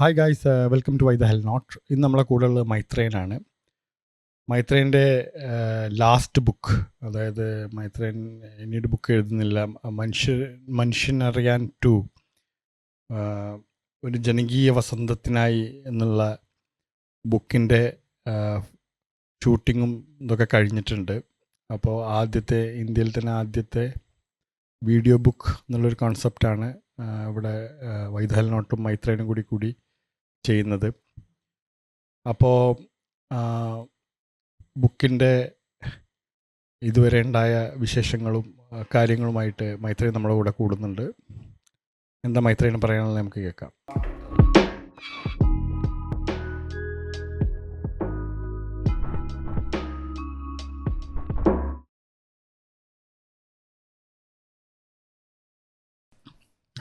Hi guys welcome to why the hell not ഇന്ന് നമ്മളെ കൂടെ ഉള്ളത് മൈത്രേനാണ് മൈത്രേന്റെ ലാസ്റ്റ് ബുക്ക് അതായത് മൈത്രേൻ പിന്നീട് ബുക്ക് എഴുതുന്നില്ല. മനുഷ്യ മനുഷ്യനറിയാൻ ടു ഒരു ജനകീയ വസന്തത്തിനായി എന്നുള്ള ബുക്കിന്റെ ഷൂട്ടിങ്ങും ഇതൊക്കെ കഴിഞ്ഞിട്ടുണ്ട്. അപ്പോൾ ആദ്യത്തെ ഇന്ത്യയിൽ തന്നെ ആദ്യത്തെ വീഡിയോ ബുക്ക് എന്നുള്ളൊരു കോൺസെപ്റ്റാണ് ഇവിടെ വൈദഹൽ നോട്ടും മൈത്രേനും കൂടി കൂടി ചെയ്യുന്നത്. അപ്പോൾ ബുക്കിന്റെ ഇതുവരെ ഉണ്ടായ വിശേഷങ്ങളും കാര്യങ്ങളുമായിട്ട് മൈത്രി നമ്മുടെ കൂടെ കൂടുന്നുണ്ട്. എന്താ മൈത്രേന് പറയാനുള്ളത് നമുക്ക് കേൾക്കാം.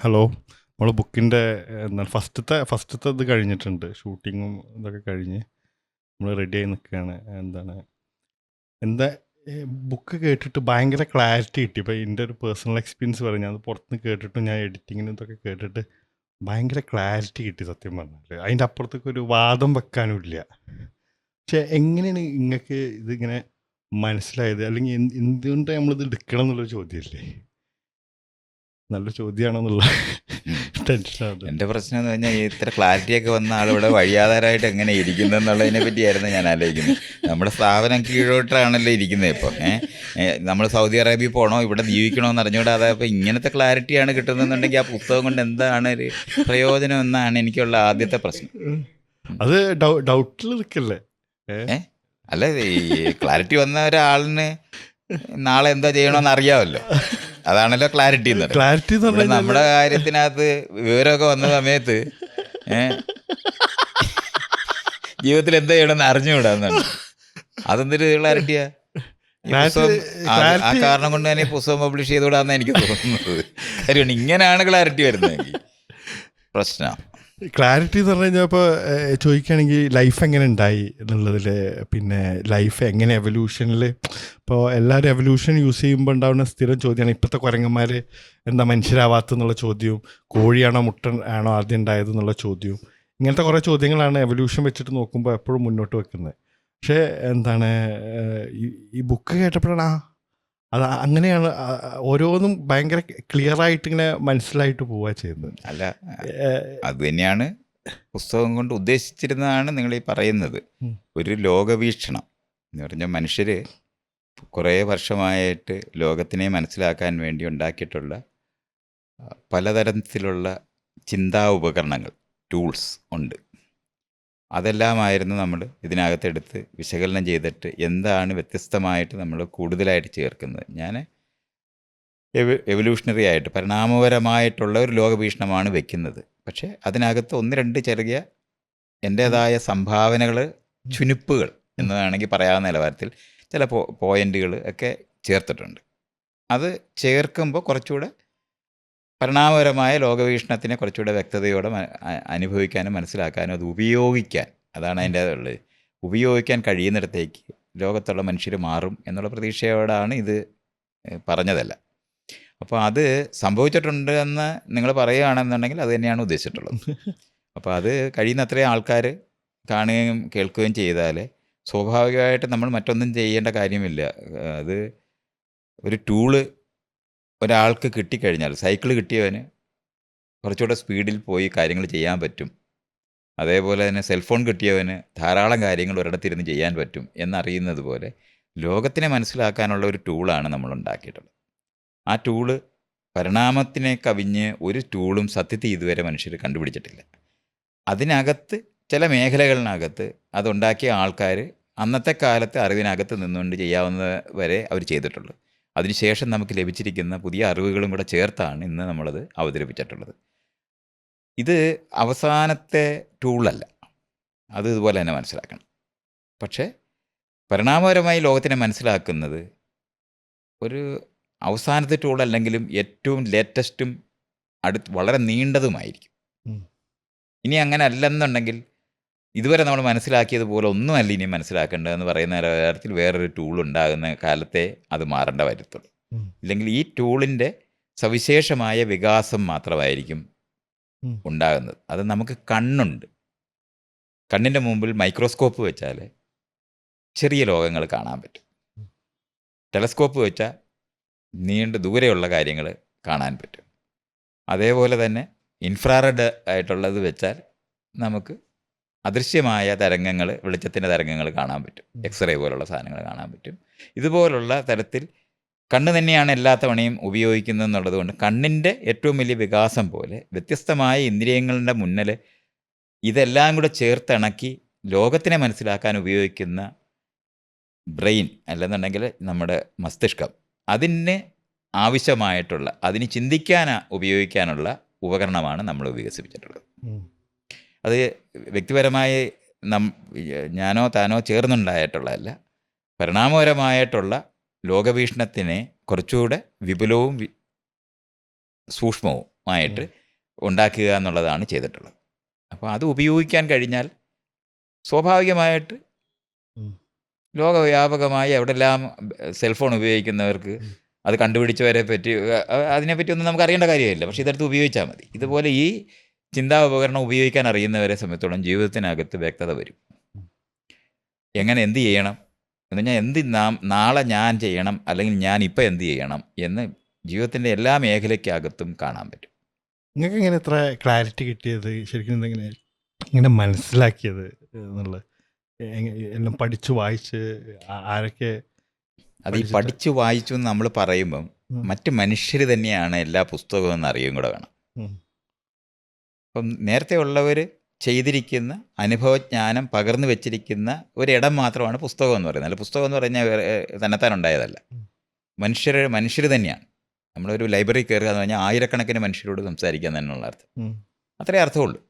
ഹലോ. നമ്മൾ ബുക്കിന്റെ എന്താണ് ഫസ്റ്റത്തെ ഫസ്റ്റത്തെ ഇത് കഴിഞ്ഞിട്ടുണ്ട്. ഷൂട്ടിങ്ങും ഇതൊക്കെ കഴിഞ്ഞ് നമ്മൾ റെഡി ആയി നിൽക്കുകയാണ് എന്താണ് എന്താ ബുക്ക് കേട്ടിട്ട് ഭയങ്കര ക്ലാരിറ്റി കിട്ടി. ഇപ്പോൾ എന്റെ ഒരു പേഴ്സണൽ എക്സ്പീരിയൻസ് പറഞ്ഞു അത് പുറത്തുനിന്ന് കേട്ടിട്ടും ഞാൻ എഡിറ്റിങ്ങിനും ഇതൊക്കെ കേട്ടിട്ട് ഭയങ്കര ക്ലാരിറ്റി കിട്ടി സത്യം പറഞ്ഞാൽ അതിന്റെ അപ്പുറത്തേക്ക് ഒരു വാദം വെക്കാനും ഇല്ല. പക്ഷെ എങ്ങനെയാണ് നിങ്ങൾക്ക് ഇതിങ്ങനെ മനസ്സിലായത്? അല്ലെങ്കിൽ എന്ത് എന്തുകൊണ്ട് നമ്മളിത് എടുക്കണം എന്നുള്ളൊരു ചോദ്യമല്ലേ നല്ല ചോദ്യമാണെന്നുള്ള ടെൻഷനാണ് എന്റെ പ്രശ്നം എന്ന് പറഞ്ഞാൽ ഇത്ര ക്ലാരിറ്റി ഒക്കെ വന്ന ആളിവിടെ വഴിയാതാരായിട്ട് വഴിയാധാരമായിട്ട് എങ്ങനെ ഇരിക്കുന്നത് എന്നുള്ളതിനെ പറ്റിയായിരുന്നു ഞാൻ ആലോചിക്കുന്നത്. നമ്മുടെ സ്ഥാപനം കീഴോട്ടാണല്ലോ ഇരിക്കുന്നത് ഇപ്പോൾ ഏഹ് നമ്മൾ സൗദി അറേബ്യ പോകണോ ഇവിടെ ജീവിക്കണോ എന്ന് അറിഞ്ഞുകൂടാതെ അപ്പോൾ ഇങ്ങനത്തെ ക്ലാരിറ്റിയാണ് കിട്ടുന്നതെന്നുണ്ടെങ്കിൽ ആ പുസ്തകം കൊണ്ട് എന്താണ് ഒരു പ്രയോജനം എന്നാണ് എനിക്കുള്ള ആദ്യത്തെ പ്രശ്നം. അത് ഡൗട്ടിൽ നിൽക്കല്ലേ? അല്ല ഈ ക്ലാരിറ്റി വന്ന ഒരാളിന് നാളെ എന്താ ചെയ്യണമെന്ന് അറിയാമല്ലോ. അതാണല്ലോ ക്ലാരിറ്റി എന്ന് ക്ലാരിറ്റി നമ്മുടെ കാര്യത്തിനകത്ത് വിവരമൊക്കെ വന്ന സമയത്ത് ജീവിതത്തിൽ എന്താ ചെയ്യണമെന്ന് അറിഞ്ഞുകൂടാന്നാണ്. അതെന്തൊരു ക്ലാരിറ്റിയാ ആ- ആ കാരണം കൊണ്ട് തന്നെ പുസ്തകം പബ്ലിഷ് ചെയ്തുകൂടാന്ന് എനിക്ക് തോന്നുന്നത്. കാര്യമാണ് ഇങ്ങനെയാണ് ക്ലാരിറ്റി വരുന്നതെങ്കിൽ. പ്രശ്നം. ക്ലാരിറ്റി എന്ന് പറഞ്ഞു കഴിഞ്ഞാൽ ഇപ്പോൾ ചോദിക്കുകയാണെങ്കിൽ ലൈഫ് എങ്ങനെ ഉണ്ടായി എന്നുള്ളതിൽ പിന്നെ ലൈഫ് എങ്ങനെ എവല്യൂഷനിൽ ഇപ്പോൾ എല്ലാവരും എവല്യൂഷൻ യൂസ് ചെയ്യുമ്പോൾ ഉണ്ടാവുന്ന സ്ഥിരം ചോദ്യമാണ് ഇപ്പോഴത്തെ കുരങ്ങന്മാർ എന്താ മനുഷ്യരാവാത്ത എന്നുള്ള ചോദ്യവും കോഴിയാണോ മുട്ട ആണോ ആദ്യം ഉണ്ടായത് എന്നുള്ള ചോദ്യവും ഇങ്ങനത്തെ കുറേ ചോദ്യങ്ങളാണ് എവല്യൂഷൻ വെച്ചിട്ട് നോക്കുമ്പോൾ എപ്പോഴും മുന്നോട്ട് വെക്കുന്നത്. പക്ഷേ എന്താണ് ഈ- ബുക്ക് കേട്ടപ്പോഴാണ് ആ അത് അങ്ങനെയാണ് ഓരോന്നും ഭയങ്കര ക്ലിയർ ആയിട്ട് ഇങ്ങനെ മനസ്സിലായിട്ട് പോവുക ചെയ്യുന്നത്. അല്ല അത് തന്നെയാണ് പുസ്തകം കൊണ്ട് ഉദ്ദേശിച്ചിരുന്നതാണ് നിങ്ങൾ ഈ പറയുന്നത്. ഒരു ലോകവീക്ഷണം എന്ന് പറഞ്ഞാൽ മനുഷ്യർ കുറേ വർഷമായിട്ട് ലോകത്തിനെ മനസ്സിലാക്കാൻ വേണ്ടി ഉണ്ടാക്കിയിട്ടുള്ള പലതരത്തിലുള്ള ചിന്താ ഉപകരണങ്ങൾ ടൂൾസ് ഉണ്ട്. അതെല്ലാമായിരുന്നു നമ്മൾ ഇതിനകത്തെടുത്ത് വിശകലനം ചെയ്തിട്ട് എന്താണ് വ്യത്യസ്തമായിട്ട് നമ്മൾ കൂടുതലായിട്ട് ചേർക്കുന്നത്. ഞാൻ എവ എവല്യൂഷണറി ആയിട്ട് പരിണാമപരമായിട്ടുള്ള ഒരു ലോകവീക്ഷണമാണ് വെക്കുന്നത്. പക്ഷേ അതിനകത്ത് ഒന്ന് രണ്ട് ചെറിയ എന്റേതായ സംഭാവനകൾ ചുനുപ്പുകൾ എന്ന് വേണമെങ്കിൽ പറയാവുന്ന നിലവാരത്തിൽ ചില പോയിന്റുകൾ ഒക്കെ ചേർത്തിട്ടുണ്ട്. അത് ചേർക്കുമ്പോൾ കുറച്ചുകൂടെ പരിണാമപരമായ ലോകവീക്ഷണത്തിനെ കുറച്ചുകൂടെ വ്യക്തതയോടെ അനുഭവിക്കാനും മനസ്സിലാക്കാനും അത് ഉപയോഗിക്കാൻ അതാണ് അതിന്റെ ഉള്ളത്. ഉപയോഗിക്കാൻ കഴിയുന്നിടത്തേക്ക് ലോകത്തുള്ള മനുഷ്യർ മാറും എന്നുള്ള പ്രതീക്ഷയോടാണ് ഇത് പറഞ്ഞതല്ല. അപ്പോൾ അത് സംഭവിച്ചിട്ടുണ്ട് എന്ന് നിങ്ങൾ പറയുകയാണെന്നുണ്ടെങ്കിൽ അത് തന്നെയാണ് ഉദ്ദേശിച്ചിട്ടുള്ളത്. അപ്പോൾ അത് കഴിയുന്ന അത്രയും ആൾക്കാർ കാണുകയും കേൾക്കുകയും ചെയ്താൽ സ്വാഭാവികമായിട്ട് നമ്മൾ മറ്റൊന്നും ചെയ്യേണ്ട കാര്യമില്ല. അത് ഒരു ടൂൾ ഒരാൾക്ക് കിട്ടിക്കഴിഞ്ഞാൽ സൈക്കിൾ കിട്ടിയവന് കുറച്ചുകൂടെ സ്പീഡിൽ പോയി കാര്യങ്ങൾ ചെയ്യാൻ പറ്റും. അതേപോലെ തന്നെ സെൽഫോൺ കിട്ടിയവന് ധാരാളം കാര്യങ്ങൾ ഒരിടത്തിരുന്ന് ചെയ്യാൻ പറ്റും എന്നറിയുന്നത് പോലെ ലോകത്തിനെ മനസ്സിലാക്കാനുള്ള ഒരു ടൂളാണ് നമ്മൾ ഉണ്ടാക്കിയിട്ടുള്ളത്. ആ ടൂൾ പരിണാമത്തിനെ കവിഞ്ഞ് ഒരു ടൂളും സത്യത്തിൽ ഇതുവരെ മനുഷ്യർ കണ്ടുപിടിച്ചിട്ടില്ല. അതിനകത്ത് ചില മേഖലകളിനകത്ത് അതുണ്ടാക്കിയ ആൾക്കാർ അന്നത്തെ കാലത്ത് അറിവിനകത്ത് നിന്നുകൊണ്ട് ചെയ്യാവുന്ന വരെ അവർ ചെയ്തിട്ടുള്ളൂ. അതിനുശേഷം നമുക്ക് ലഭിച്ചിരിക്കുന്ന പുതിയ അറിവുകളും കൂടെ ചേർത്താണ് ഇന്ന് നമ്മളത് അവതരിപ്പിച്ചിട്ടുള്ളത്. ഇത് അവസാനത്തെ ടൂളല്ല അത് ഇതുപോലെ തന്നെ മനസ്സിലാക്കണം. പക്ഷേ പരിണാമപരമായി ലോകത്തിനെ മനസ്സിലാക്കുന്നത് ഒരു അവസാനത്തെ ടൂൾ അല്ലെങ്കിലും ഏറ്റവും ലേറ്റസ്റ്റും അടുത്ത് വളരെ നീണ്ടതുമായിരിക്കും. ഇനി അങ്ങനെ അല്ലെന്നുണ്ടെങ്കിൽ ഇതുവരെ നമ്മൾ മനസ്സിലാക്കിയതുപോലെ ഒന്നുമല്ല ഇനി മനസ്സിലാക്കേണ്ടതെന്ന് പറയുന്ന തരത്തിൽ വേറൊരു ടൂൾ ഉണ്ടാകുന്ന കാലത്തെ അത് മാറേണ്ട വരത്തുള്ളൂ. ഇല്ലെങ്കിൽ ഈ ടൂളിന്റെ സവിശേഷമായ വികാസം മാത്രമായിരിക്കും. ഉണ്ടാകുന്നത്. അത് നമുക്ക് കണ്ണുണ്ട്. കണ്ണിന്റെ മുമ്പിൽ മൈക്രോസ്കോപ്പ് വെച്ചാൽ ചെറിയ ലോകങ്ങൾ കാണാൻ പറ്റും. ടെലസ്കോപ്പ് വെച്ചാൽ നീണ്ട ദൂരെയുള്ള കാര്യങ്ങൾ കാണാൻ പറ്റും. അതേപോലെ തന്നെ ഇൻഫ്രാറെഡ് ആയിട്ടുള്ളത് വെച്ചാൽ നമുക്ക് അദൃശ്യമായ തരംഗങ്ങൾ വെളിച്ചത്തിന്റെ തരംഗങ്ങൾ കാണാൻ പറ്റും. എക്സ്റേ പോലുള്ള സാധനങ്ങൾ കാണാൻ പറ്റും ഇതുപോലുള്ള തരത്തിൽ കണ്ണ് തന്നെയാണ് എല്ലാ തവണയും ഉപയോഗിക്കുന്നത് എന്നുള്ളത് കൊണ്ട് കണ്ണിന്റെ ഏറ്റവും വലിയ വികാസം പോലെ വ്യത്യസ്തമായ ഇന്ദ്രിയങ്ങളുടെ മുന്നിൽ ഇതെല്ലാം കൂടെ ചേർത്തിണക്കി ലോകത്തിനെ മനസ്സിലാക്കാൻ ഉപയോഗിക്കുന്ന ബ്രെയിൻ അല്ലെന്നുണ്ടെങ്കിൽ നമ്മുടെ മസ്തിഷ്കം അതിന് ആവശ്യമായിട്ടുള്ള അതിന് ചിന്തിക്കാൻ ഉപയോഗിക്കാനുള്ള ഉപകരണമാണ് നമ്മൾ വികസിപ്പിച്ചിട്ടുള്ളത്. അത് വ്യക്തിപരമായി നം ഞാനോ താനോ ചേർന്നുണ്ടായിട്ടുള്ളതല്ല. പരിണാമപരമായിട്ടുള്ള ലോകവീക്ഷണത്തിനെ കുറച്ചുകൂടെ വിപുലവും സൂക്ഷ്മവും സൂക്ഷ്മവുമായിട്ട് ഉണ്ടാക്കുക എന്നുള്ളതാണ് ചെയ്തിട്ടുള്ളത്. അപ്പോൾ അത് ഉപയോഗിക്കാൻ കഴിഞ്ഞാൽ സ്വാഭാവികമായിട്ട് ലോകവ്യാപകമായി എവിടെല്ലാം സെൽഫോൺ ഉപയോഗിക്കുന്നവർക്ക് അത് കണ്ടുപിടിച്ചവരെ പറ്റി അതിനെപ്പറ്റി ഒന്നും നമുക്ക് അറിയേണ്ട കാര്യമില്ല. പക്ഷേ ഇതെടുത്ത് ഉപയോഗിച്ചാൽ മതി. ഇതുപോലെ ഈ ചിന്താ ഉപകരണം ഉപയോഗിക്കാൻ അറിയുന്നവരെ സംബന്ധിച്ചോളം ജീവിതത്തിനകത്ത് വ്യക്തത വരും. എങ്ങനെ എന്ത് ചെയ്യണം? എന്ന് പറഞ്ഞാൽ എന്ത് നാം നാളെ ഞാൻ ചെയ്യണം അല്ലെങ്കിൽ ഞാൻ ഇപ്പം എന്ത് ചെയ്യണം എന്ന് ജീവിതത്തിന്റെ എല്ലാ മേഖലയ്ക്കകത്തും കാണാൻ പറ്റും. നിങ്ങൾക്ക് ഇങ്ങനെ എത്ര ക്ലാരിറ്റി കിട്ടിയത്? ശരിക്കും എന്തെങ്ങനെ ഇങ്ങനെ മനസ്സിലാക്കിയത് എന്നുള്ളത്? എല്ലാം പഠിച്ചു വായിച്ച് ആരൊക്കെ അത് ഈ പഠിച്ചു വായിച്ചു എന്ന് നമ്മൾ പറയുമ്പം മറ്റ് മനുഷ്യർ തന്നെയാണ് എല്ലാ പുസ്തകവും എന്ന് അറിയുകയും കൂടെ വേണം. അപ്പം നേരത്തെ ഉള്ളവർ ചെയ്തിരിക്കുന്ന അനുഭവജ്ഞാനം പകർന്നു വെച്ചിരിക്കുന്ന ഒരിടം മാത്രമാണ് പുസ്തകം എന്ന് പറയുന്നത്. അല്ല പുസ്തകം എന്ന് പറഞ്ഞാൽ വേറെ, ഉം. മനുഷ്യർ മനുഷ്യർ തന്നെയാണ്. നമ്മളൊരു ലൈബ്രറി കയറുക എന്ന് പറഞ്ഞാൽ ആയിരക്കണക്കിന് മനുഷ്യരോട് സംസാരിക്കുക തന്നെയുള്ള അർത്ഥം. അത്രേ അർത്ഥമുള്ളൂ.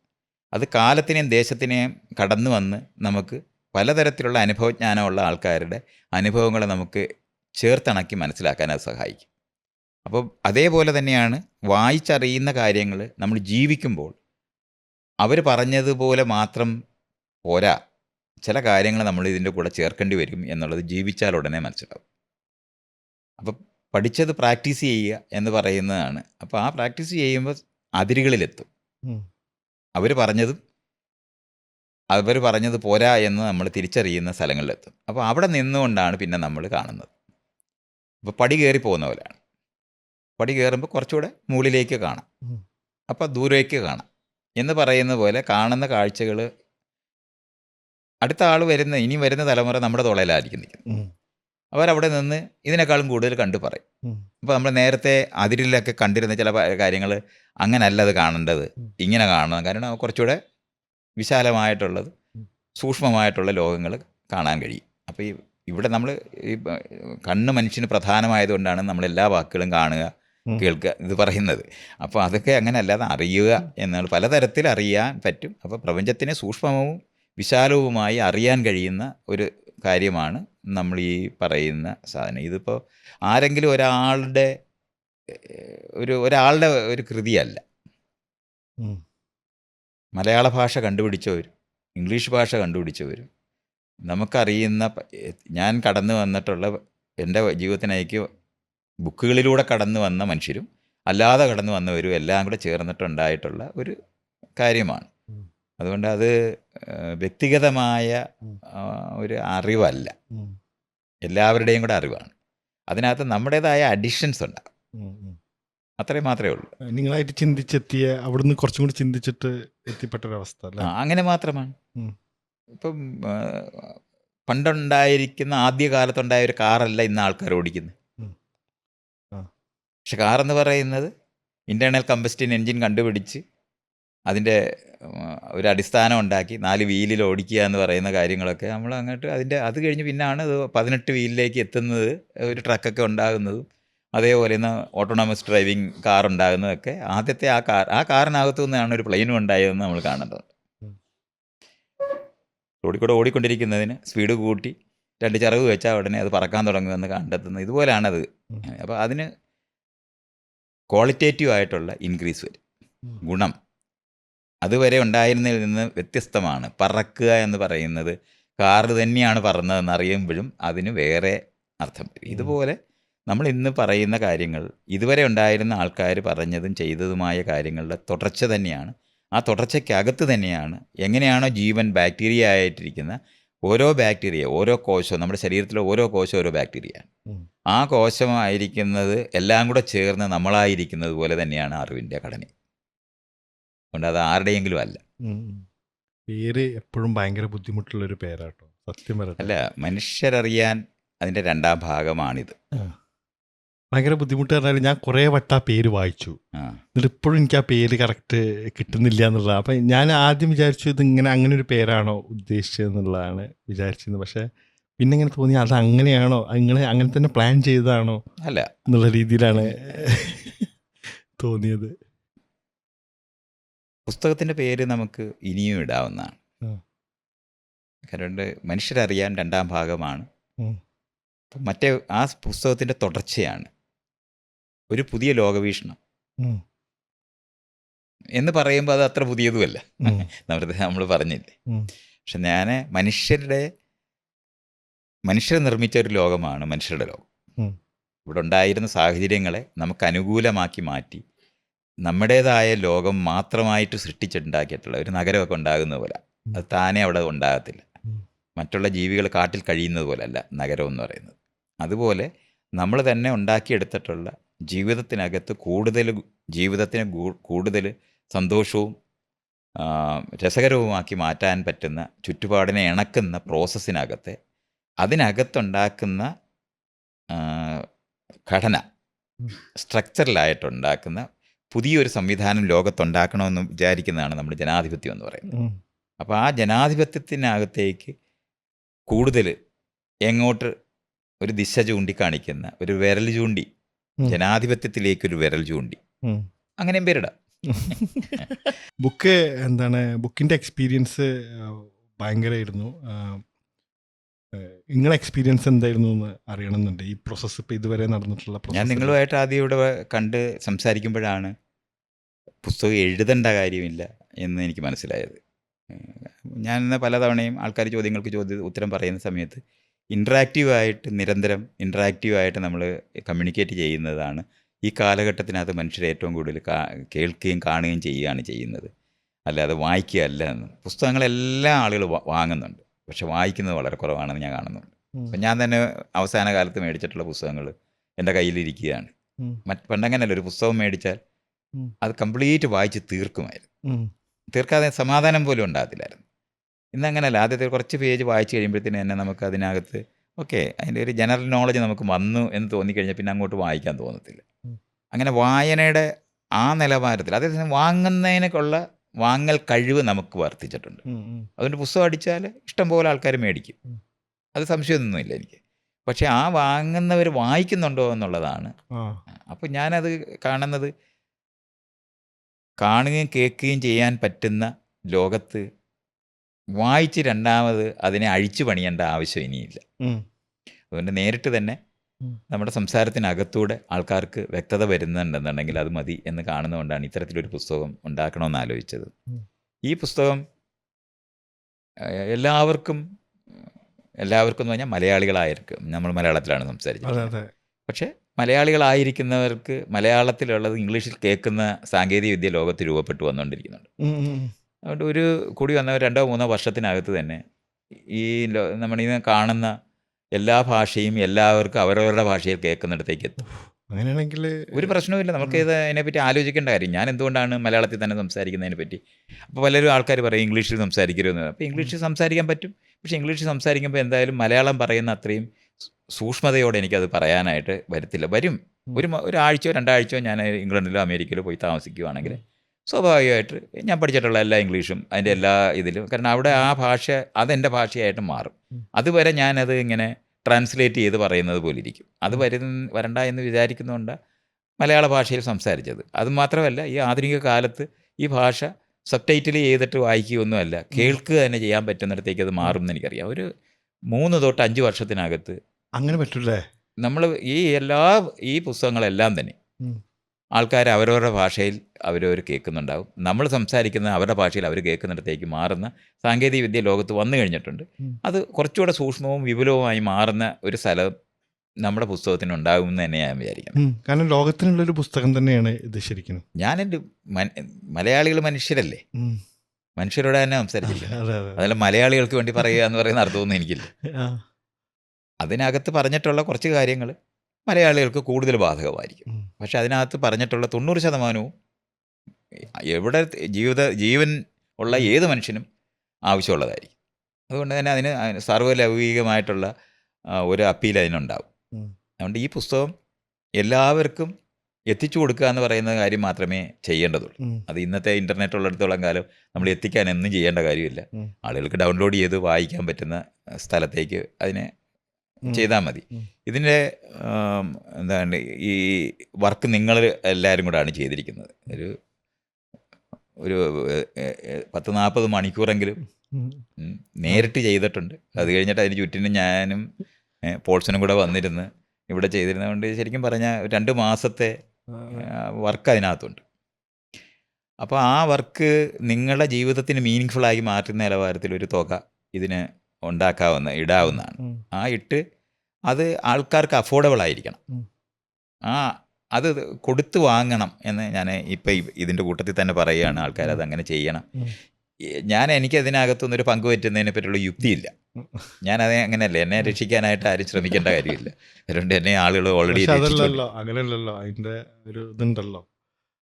അത് കാലത്തിനെയും ദേശത്തിനെയും കടന്നു വന്ന് നമുക്ക് പലതരത്തിലുള്ള അനുഭവജ്ഞാനമുള്ള ആൾക്കാരുടെ അനുഭവങ്ങളെ നമുക്ക് ചേർത്തിണക്കി മനസ്സിലാക്കാൻ അത് സഹായിക്കും. അപ്പോൾ അതേപോലെ തന്നെയാണ് വായിച്ചറിയുന്ന കാര്യങ്ങൾ നമ്മൾ ജീവിക്കുമ്പോൾ അവർ പറഞ്ഞതുപോലെ മാത്രം പോരാ. ചില കാര്യങ്ങൾ നമ്മൾ ഇതിന്റെ കൂടെ ചേർക്കേണ്ടി വരും എന്നുള്ളത് ജീവിച്ചാൽ ഉടനെ മനസ്സിലാവും. അപ്പം പഠിച്ചത് പ്രാക്ടീസ് ചെയ്യുക എന്ന് പറയുന്നതാണ്. അപ്പോൾ ആ പ്രാക്ടീസ് ചെയ്യുമ്പോൾ അതിരുകളിലെത്തും. അവർ പറഞ്ഞതും അവർ പറഞ്ഞത് പോരാ എന്ന് നമ്മൾ തിരിച്ചറിയുന്ന സ്ഥലങ്ങളിലെത്തും. അപ്പോൾ അവിടെ നിന്നുകൊണ്ടാണ് പിന്നെ നമ്മൾ കാണുന്നത്. അപ്പോൾ പടി കയറി പോകുന്ന പോലെയാണ്. പടി കയറുമ്പോൾ കുറച്ചുകൂടെ മുകളിലേക്ക് കാണാം. അപ്പോൾ ദൂരേക്ക് കാണാം. എന്ന് പറയുന്ന പോലെ കാണുന്ന കാഴ്ചകൾ അടുത്ത ആൾ വരുന്ന ഇനി വരുന്ന തലമുറ നമ്മുടെ തോളയിലായിരിക്കും നിൽക്കുന്നത്. അവരവിടെ നിന്ന് ഇതിനേക്കാളും കൂടുതൽ കണ്ടു പറയും. അപ്പോൾ നമ്മൾ നേരത്തെ അതിരിലൊക്കെ കണ്ടിരുന്ന ചില കാര്യങ്ങൾ അങ്ങനല്ല അത് കാണേണ്ടത്. ഇങ്ങനെ കാണണം. കാരണം കുറച്ചുകൂടെ വിശാലമായിട്ടുള്ളത് സൂക്ഷ്മമായിട്ടുള്ള ലോകങ്ങൾ കാണാൻ കഴിയും. അപ്പോൾ ഈ ഇവിടെ നമ്മൾ ഈ കണ്ണ് മനുഷ്യന് പ്രധാനമായതുകൊണ്ടാണ് നമ്മൾ എല്ലാ വാക്കുകളും കാണുക. കേൾക്കുക ഇത് പറയുന്നത്. അപ്പോൾ അതൊക്കെ അങ്ങനെ അല്ലാതെ അറിയുക എന്നാണ്. പലതരത്തിൽ അറിയാൻ പറ്റും. അപ്പോൾ പ്രപഞ്ചത്തിനെ സൂക്ഷ്മവും വിശാലവുമായി അറിയാൻ കഴിയുന്ന ഒരു കാര്യമാണ് നമ്മൾ ഈ പറയുന്ന സാധനം. ഇതിപ്പോൾ ആരെങ്കിലും ഒരാളുടെ ഒരു ഒരാളുടെ ഒരു കൃതിയല്ല. മലയാള ഭാഷ കണ്ടുപിടിച്ചവരും ഇംഗ്ലീഷ് ഭാഷ കണ്ടുപിടിച്ചവരും നമുക്കറിയുന്ന ഞാൻ കടന്നു വന്നിട്ടുള്ള എന്റെ ജീവിതത്തിലേക്ക് ബുക്കുകളിലൂടെ കടന്നു വന്ന മനുഷ്യരും അല്ലാതെ കടന്നു വന്നവരും എല്ലാം കൂടെ ചേർന്നിട്ടുണ്ടായിട്ടുള്ള ഒരു കാര്യമാണ്. അതുകൊണ്ട് അത് വ്യക്തിഗതമായ ഒരു അറിവല്ല. എല്ലാവരുടെയും കൂടെ അറിവാണ്. അതിനകത്ത് നമ്മുടേതായ അഡിഷൻസ് ഉണ്ടാകും. അത്രയും മാത്രമേ ഉള്ളൂ. നിങ്ങളായിട്ട് ചിന്തിച്ചെത്തിയ അവിടുന്ന് കുറച്ചും കൂടി ചിന്തിച്ചിട്ട് എത്തിപ്പെട്ട ഒരവസ്ഥ അങ്ങനെ മാത്രമാണ്. ഇപ്പം പണ്ടുണ്ടായിരിക്കുന്ന ആദ്യ കാലത്തുണ്ടായ ഒരു കാറല്ല ഇന്ന് ആൾക്കാർ ഓടിക്കുന്നത്. പക്ഷെ കാറെന്ന് പറയുന്നത് ഇന്റേർണൽ കമ്പസ്റ്റിൻ എൻജിൻ കണ്ടുപിടിച്ച് അതിന്റെ ഒരു അടിസ്ഥാനം ഉണ്ടാക്കി നാല് വീലിൽ ഓടിക്കുക എന്ന് പറയുന്ന കാര്യങ്ങളൊക്കെ നമ്മൾ അങ്ങോട്ട് അതിന്റെ അത് കഴിഞ്ഞ് പിന്നാണ് അത് പതിനെട്ട് വീലിലേക്ക് എത്തുന്നത് ഒരു ട്രക്കൊക്കെ ഉണ്ടാകുന്നതും അതേപോലെ ഇന്ന് ഓട്ടോണോമസ് ഡ്രൈവിംഗ് കാർ ഉണ്ടാകുന്നതൊക്കെ ആദ്യത്തെ ആ കാർ ആ കാറിനകത്തു നിന്നാണ് ഒരു പ്ലെയിനും ഉണ്ടായതെന്ന് നമ്മൾ കാണേണ്ടത് റോഡിക്കൂടെ റോഡിൽ കൂടെ ഓടിക്കൊണ്ടിരിക്കുന്നതിന് സ്പീഡ് കൂട്ടി രണ്ട് ചിറവ് വെച്ചാൽ ഉടനെ അത് പറക്കാൻ തുടങ്ങുമെന്ന് കണ്ടെത്തുന്നത്. ഇതുപോലെയാണത്. അപ്പോൾ അതിന് ക്വാളിറ്റേറ്റീവ് ആയിട്ടുള്ള ഇൻക്രീസ് വരും. ഗുണം. അതുവരെ ഉണ്ടായിരുന്നതിൽ നിന്ന് വ്യത്യസ്തമാണ്. പറക്കുക എന്ന് പറയുന്നത് കാറ് തന്നെയാണ് പറന്നതെന്ന് അറിയുമ്പോഴും അതിന് വേറെ അർത്ഥം വരും. ഇതുപോലെ നമ്മൾ ഇന്ന് പറയുന്ന കാര്യങ്ങൾ ഇതുവരെ ഉണ്ടായിരുന്ന ആൾക്കാർ പറഞ്ഞതും ചെയ്തതുമായ കാര്യങ്ങളുടെ തുടർച്ച തന്നെയാണ്. ആ തുടർച്ചയ്ക്കകത്ത് തന്നെയാണ്. എങ്ങനെയാണോ ജീവൻ ബാക്ടീരിയ ആയിട്ടിരിക്കുന്ന ഓരോ ബാക്ടീരിയ ഓരോ കോശവും നമ്മുടെ ശരീരത്തിലെ ഓരോ കോശവും ഓരോ ബാക്ടീരിയ. ആ കോശമായിരിക്കുന്നത് എല്ലാം കൂടെ ചേർന്ന് നമ്മളായിരിക്കുന്നത് പോലെ തന്നെയാണ് അറിവിന്റെ ഘടന. അതുകൊണ്ട് അത് ആരുടെയെങ്കിലും അല്ല. പേര് എപ്പോഴും ഭയങ്കര ബുദ്ധിമുട്ടുള്ളൊരു പേരാട്ടോ. സത്യം അല്ല മനുഷ്യരറിയാൻ അതിന്റെ രണ്ടാം ഭാഗമാണിത്. ഭയങ്കര ബുദ്ധിമുട്ട് പറഞ്ഞാൽ ഞാൻ കുറേ വട്ടം ആ പേര് വായിച്ചു. എന്നിട്ട് ഇപ്പോഴും എനിക്ക് ആ പേര് കറക്റ്റ് കിട്ടുന്നില്ല എന്നുള്ളത് അപ്പം ഞാൻ ആദ്യം വിചാരിച്ചു ഇത് ഇങ്ങനെ അങ്ങനെ ഒരു പേരാണോ ഉദ്ദേശിച്ചത് എന്നുള്ളതാണ് വിചാരിച്ചത് പക്ഷേ പിന്നെ ഇങ്ങനെ തോന്നി അത് അങ്ങനെയാണോ? അങ്ങനെ അങ്ങനെ തന്നെ പ്ലാൻ ചെയ്തതാണോ? അല്ല. എന്നുള്ള രീതിയിലാണ് തോന്നിയത്. പുസ്തകത്തിന്റെ പേര് നമുക്ക് ഇനിയും ഇടാവുന്നതാണ്. കാരണം മനുഷ്യരറിയാൻ രണ്ടാം ഭാഗമാണ്. മറ്റേ ആ പുസ്തകത്തിന്റെ തുടർച്ചയാണ്. ഒരു പുതിയ ലോകവീക്ഷണം. എന്ന് പറയുമ്പോൾ അത് അത്ര പുതിയതുമല്ല. നമ്മൾ നേരത്തെ നമ്മൾ പറഞ്ഞില്ലേ. പക്ഷെ ഞാൻ മനുഷ്യരുടെ മനുഷ്യർ നിർമ്മിച്ച ഒരു ലോകമാണ് മനുഷ്യരുടെ ലോകം. ഇവിടെ ഉണ്ടായിരുന്ന സാഹചര്യങ്ങളെ നമുക്ക് അനുകൂലമാക്കി മാറ്റി നമ്മുടേതായ ലോകം മാത്രമായിട്ട് സൃഷ്ടിച്ചിട്ടുണ്ടാക്കിയിട്ടുള്ള ഒരു നഗരമൊക്കെ ഉണ്ടാകുന്ന പോലെ. അത് താനേ അവിടെ ഉണ്ടാകത്തില്ല. മറ്റുള്ള ജീവികൾ കാട്ടിൽ കഴിയുന്നത് പോലല്ല നഗരം എന്ന് പറയുന്നത്. അതുപോലെ നമ്മൾ തന്നെ ഉണ്ടാക്കിയെടുത്തിട്ടുള്ള ജീവിതത്തിനകത്ത് കൂടുതൽ ജീവിതത്തിന് കൂടുതൽ സന്തോഷവും രസകരവുമാക്കി മാറ്റാൻ പറ്റുന്ന ചുറ്റുപാടിനെ ഇണക്കുന്ന പ്രോസസ്സിനകത്തെ അതിനകത്തുണ്ടാക്കുന്ന ഘടന. സ്ട്രക്ചറിലായിട്ടുണ്ടാക്കുന്ന പുതിയൊരു സംവിധാനം ലോകത്തുണ്ടാക്കണമെന്ന് വിചാരിക്കുന്നതാണ് നമ്മുടെ ജനാധിപത്യം എന്ന് പറയുന്നത് അപ്പോൾ ആ ജനാധിപത്യത്തിനകത്തേക്ക് കൂടുതൽ എങ്ങോട്ട് ഒരു ദിശ ചൂണ്ടിക്കാണിക്കുന്ന ഒരു വിരൽ ചൂണ്ടി. ജനാധിപത്യത്തിലേക്കൊരു വിരൽ ചൂണ്ടി. അങ്ങനെയും പേരിടാം ബുക്ക് എന്താണ് ബുക്കിന്റെ എക്സ്പീരിയൻസ് ഭയങ്കരമായിരുന്നു നിങ്ങളെ എക്സ്പീരിയൻസ് എന്തായിരുന്നു എന്ന് അറിയണമെന്നുണ്ട്. ഈ പ്രോസസ്സ് ഇപ്പോൾ ഇതുവരെ നടന്നിട്ടുള്ള ഞാൻ നിങ്ങളുമായിട്ട് ആദ്യം ഇവിടെ കണ്ട് സംസാരിക്കുമ്പോഴാണ് പുസ്തകം എഴുതേണ്ട കാര്യമില്ല എന്ന് എനിക്ക് മനസ്സിലായത്. ഞാൻ ഇന്ന് പലതവണയും ആൾക്കാർ ചോദ്യങ്ങൾക്ക് ചോദ്യ ഉത്തരം പറയുന്ന സമയത്ത് ഇൻട്രാക്റ്റീവായിട്ട് നിരന്തരം ഇൻട്രാക്റ്റീവായിട്ട് നമ്മൾ കമ്മ്യൂണിക്കേറ്റ് ചെയ്യുന്നതാണ് ഈ കാലഘട്ടത്തിനകത്ത് മനുഷ്യരെ ഏറ്റവും കൂടുതൽ കേൾക്കുകയും കാണുകയും ചെയ്യുകയാണ് ചെയ്യുന്നത്. അല്ലാതെ വായിക്കുകയല്ല എന്ന്. പുസ്തകങ്ങളെല്ലാം ആളുകൾ വാങ്ങുന്നുണ്ട്. പക്ഷെ വായിക്കുന്നത് വളരെ കുറവാണെന്ന് ഞാൻ കാണുന്നുണ്ട്. അപ്പം ഞാൻ തന്നെ അവസാന കാലത്ത് മേടിച്ചിട്ടുള്ള പുസ്തകങ്ങൾ എന്റെ കയ്യിലിരിക്കുകയാണ്. മറ്റ് പണ്ടങ്ങനല്ല ഒരു പുസ്തകം മേടിച്ചാൽ അത് കംപ്ലീറ്റ് വായിച്ച് തീർക്കുമായിരുന്നു. തീർക്കാതെ സമാധാനം പോലും ഉണ്ടാകത്തില്ലായിരുന്നു. ഇന്നങ്ങനല്ല ആദ്യത്തെ കുറച്ച് പേജ് വായിച്ച് കഴിയുമ്പോഴത്തേന് തന്നെ നമുക്ക് അതിനകത്ത് ഓക്കെ അതിന്റെ ഒരു ജനറൽ നോളജ് നമുക്ക് വന്നു എന്ന് തോന്നിക്കഴിഞ്ഞാൽ പിന്നെ അങ്ങോട്ട് വായിക്കാൻ തോന്നത്തില്ല. അങ്ങനെ വായനയുടെ ആ നിലവാരത്തിൽ അതേസമയം വാങ്ങുന്നതിനൊക്കെയുള്ള വാങ്ങൽ കഴിവ് നമുക്ക് വർദ്ധിച്ചിട്ടുണ്ട്. അതുകൊണ്ട് പുസ്തകം അടിച്ചാൽ ഇഷ്ടംപോലെ ആൾക്കാർ മേടിക്കും. അത് സംശയമൊന്നുമില്ല എനിക്ക്. പക്ഷെ ആ വാങ്ങുന്നവർ വായിക്കുന്നുണ്ടോ എന്നുള്ളതാണ്. അപ്പം അപ്പോൾ ഞാനത് കാണുന്നത് കാണുകയും കേൾക്കുകയും ചെയ്യാൻ പറ്റുന്ന ലോകത്ത് വായിച്ച് രണ്ടാമത് അതിനെ അഴിച്ചു പണിയേണ്ട ആവശ്യം ഇനിയില്ല. അതുകൊണ്ട് നേരിട്ട് തന്നെ. നമ്മുടെ സംസാരത്തിനകത്തൂടെ ആൾക്കാർക്ക് വ്യക്തത വരുന്നുണ്ടെന്നുണ്ടെങ്കിൽ അത് മതി എന്ന് കാണുന്നതുകൊണ്ടാണ് ഇത്തരത്തിലൊരു പുസ്തകം ഉണ്ടാക്കണമെന്ന് ആലോചിച്ചത്. ഈ പുസ്തകം എല്ലാവർക്കും എല്ലാവർക്കും എന്ന് പറഞ്ഞാൽ മലയാളികളായിരിക്കും. നമ്മൾ മലയാളത്തിലാണ് സംസാരിച്ചത് പക്ഷേ മലയാളികളായിരിക്കുന്നവർക്ക് മലയാളത്തിലുള്ളത് ഇംഗ്ലീഷിൽ കേൾക്കുന്ന സാങ്കേതിക വിദ്യ ലോകത്ത് രൂപപ്പെട്ടു വന്നുകൊണ്ടിരിക്കുന്നുണ്ട്. അതുകൊണ്ട് ഒരു കൂടി വന്നവർ രണ്ടോ മൂന്നോ വർഷത്തിനകത്ത് തന്നെ ഈ നമ്മൾ നമ്മളിന്ന് കാണുന്ന എല്ലാ ഭാഷയും എല്ലാവർക്കും അവരവരുടെ ഭാഷയിൽ കേൾക്കുന്നിടത്തേക്ക് എത്തും. അങ്ങനെയാണെങ്കിൽ ഒരു പ്രശ്നവുമില്ല. നമുക്ക് ഇത് അതിനെപ്പറ്റി ആലോചിക്കേണ്ട കാര്യം. ഞാൻ എന്തുകൊണ്ടാണ് മലയാളത്തിൽ തന്നെ സംസാരിക്കുന്നതിനെ പറ്റി? അപ്പോൾ പലരും ആൾക്കാർ പറയും ഇംഗ്ലീഷിൽ സംസാരിക്കരുതെന്ന്. അപ്പോൾ ഇംഗ്ലീഷിൽ സംസാരിക്കാൻ പറ്റും. പക്ഷേ ഇംഗ്ലീഷിൽ സംസാരിക്കുമ്പോൾ എന്തായാലും മലയാളം പറയുന്ന അത്രയും സൂക്ഷ്മതയോടെ എനിക്കത് പറയാനായിട്ട് വരത്തില്ല. വരും. ഒരു ഒരാഴ്ചയോ രണ്ടാഴ്ചയോ ഞാൻ ഇംഗ്ലണ്ടിലോ അമേരിക്കയിലോ പോയി താമസിക്കുവാണെങ്കിൽ സ്വാഭാവികമായിട്ട് ഞാൻ പഠിച്ചിട്ടുള്ള എല്ലാ ഇംഗ്ലീഷും അതിന്റെ എല്ലാ ഇതിലും. കാരണം അവിടെ ആ ഭാഷ അതെന്റെ ഭാഷയായിട്ട് മാറും. അതുവരെ ഞാനത് ഇങ്ങനെ ട്രാൻസ്ലേറ്റ് ചെയ്ത് പറയുന്നത് പോലെ ഇരിക്കും അത് വരുന്ന വരണ്ട എന്ന് വിചാരിക്കുന്നതുകൊണ്ട് മലയാള ഭാഷയിൽ സംസാരിച്ചത്. അതുമാത്രമല്ല ഈ ആധുനിക കാലത്ത് ഈ ഭാഷ സബ് ടൈറ്റിൽ ചെയ്തിട്ട് വായിക്കുകയൊന്നുമല്ല കേൾക്കുക തന്നെ ചെയ്യാൻ പറ്റുന്നിടത്തേക്ക് അത് മാറും എന്ന് എനിക്കറിയാം. ഒരു മൂന്ന് തൊട്ട് അഞ്ച് വർഷത്തിനകത്ത് അങ്ങനെ പറ്റില്ലേ? നമ്മൾ ഈ എല്ലാ ഈ പുസ്തകങ്ങളെല്ലാം തന്നെ. ആൾക്കാർ അവരവരുടെ ഭാഷയിൽ അവരവർ കേൾക്കുന്നുണ്ടാവും. നമ്മൾ സംസാരിക്കുന്ന അവരുടെ ഭാഷയിൽ അവർ കേൾക്കുന്നിടത്തേക്ക് മാറുന്ന സാങ്കേതിക വിദ്യ ലോകത്ത് വന്നു കഴിഞ്ഞിട്ടുണ്ട്. അത് കുറച്ചുകൂടെ സൂക്ഷ്മവും വിപുലവുമായി മാറുന്ന ഒരു സ്ഥലം നമ്മുടെ പുസ്തകത്തിന് ഉണ്ടാകുമെന്ന് തന്നെ ഞാൻ വിചാരിക്കുന്നു. കാരണം ലോകത്തിനുള്ളൊരു പുസ്തകം തന്നെയാണ് ഇത് ശരിക്കും. ഞാനെന്റെ മലയാളികൾ മനുഷ്യരല്ലേ. മനുഷ്യരോട് തന്നെ അതെ അതല്ല മലയാളികൾക്ക് വേണ്ടി പറയുക എന്ന് പറയുന്ന അർത്ഥമൊന്നും എനിക്കില്ല. അതിനകത്ത് പറഞ്ഞിട്ടുള്ള കുറച്ച് കാര്യങ്ങൾ മലയാളികൾക്ക് കൂടുതൽ ബാധകമായിരിക്കും. പക്ഷെ അതിനകത്ത് പറഞ്ഞിട്ടുള്ള തൊണ്ണൂറ് ശതമാനവും എവിടെ ജീവിത ജീവൻ ഉള്ള ഏത് മനുഷ്യനും ആവശ്യമുള്ളതായിരിക്കും. അതുകൊണ്ട് തന്നെ അതിന് സർവലൗകികമായിട്ടുള്ള ഒരു അപ്പീൽ അതിനുണ്ടാവും. അതുകൊണ്ട് ഈ പുസ്തകം എല്ലാവർക്കും എത്തിച്ചു കൊടുക്കുക എന്ന് പറയുന്ന കാര്യം മാത്രമേ ചെയ്യേണ്ടതുള്ളൂ. അത് ഇന്നത്തെ ഇന്റർനെറ്റ് ഉള്ളിടത്തോളം കാലം നമ്മൾ എത്തിക്കാൻ എന്നും ചെയ്യേണ്ട കാര്യമില്ല. ആളുകൾക്ക് ഡൗൺലോഡ് ചെയ്ത് വായിക്കാൻ പറ്റുന്ന സ്ഥലത്തേക്ക് അതിനെ. ചെയ്താൽ മതി. ഇതിന്റെ എന്താണ് ഈ വർക്ക് നിങ്ങൾ എല്ലാവരും കൂടാണ് ചെയ്തിരിക്കുന്നത്. ഒരു ഒരു പത്ത് നാൽപ്പത് മണിക്കൂറെങ്കിലും നേരിട്ട് ചെയ്തിട്ടുണ്ട്. അത് കഴിഞ്ഞിട്ട് അതിന് ചുറ്റിനും ഞാനും പോൾസിനും കൂടെ വന്നിരുന്ന് ഇവിടെ ചെയ്തിരുന്നതുകൊണ്ട് ശരിക്കും പറഞ്ഞാൽ രണ്ട് മാസത്തെ വർക്ക് അതിനകത്തുണ്ട്. അപ്പോൾ ആ വർക്ക് നിങ്ങളുടെ ജീവിതത്തിന് മീനിങ് ആയി മാറ്റുന്ന നിലവാരത്തിൽ ഒരു തുക ഇതിന് ഉണ്ടാക്കാവുന്ന ഇടാവുന്നതാണ്. ആ ഇട്ട് അത് ആൾക്കാർക്ക് അഫോർഡബിൾ ആയിരിക്കണം. ആ അത് കൊടുത്തു വാങ്ങണം എന്ന് ഞാൻ ഇപ്പം ഇതിന്റെ കൂട്ടത്തിൽ തന്നെ പറയുകയാണ് ആൾക്കാർ അത് അങ്ങനെ ചെയ്യണം. ഞാൻ എനിക്ക് അതിനകത്തുനിന്ന് ഒരു പങ്ക് പറ്റുന്നതിനെ പറ്റിയുള്ള യുക്തിയില്ല. ഞാൻ അത് അങ്ങനെയല്ല എന്നെ രക്ഷിക്കാനായിട്ട് ആരും ശ്രമിക്കേണ്ട കാര്യമില്ല. അതുകൊണ്ട് എന്നെ ആളുകൾ ഓൾറെഡി അതല്ലല്ലോ അങ്ങനെയല്ലല്ലോ അതിന്റെ ഒരു ഇതുണ്ടല്ലോ.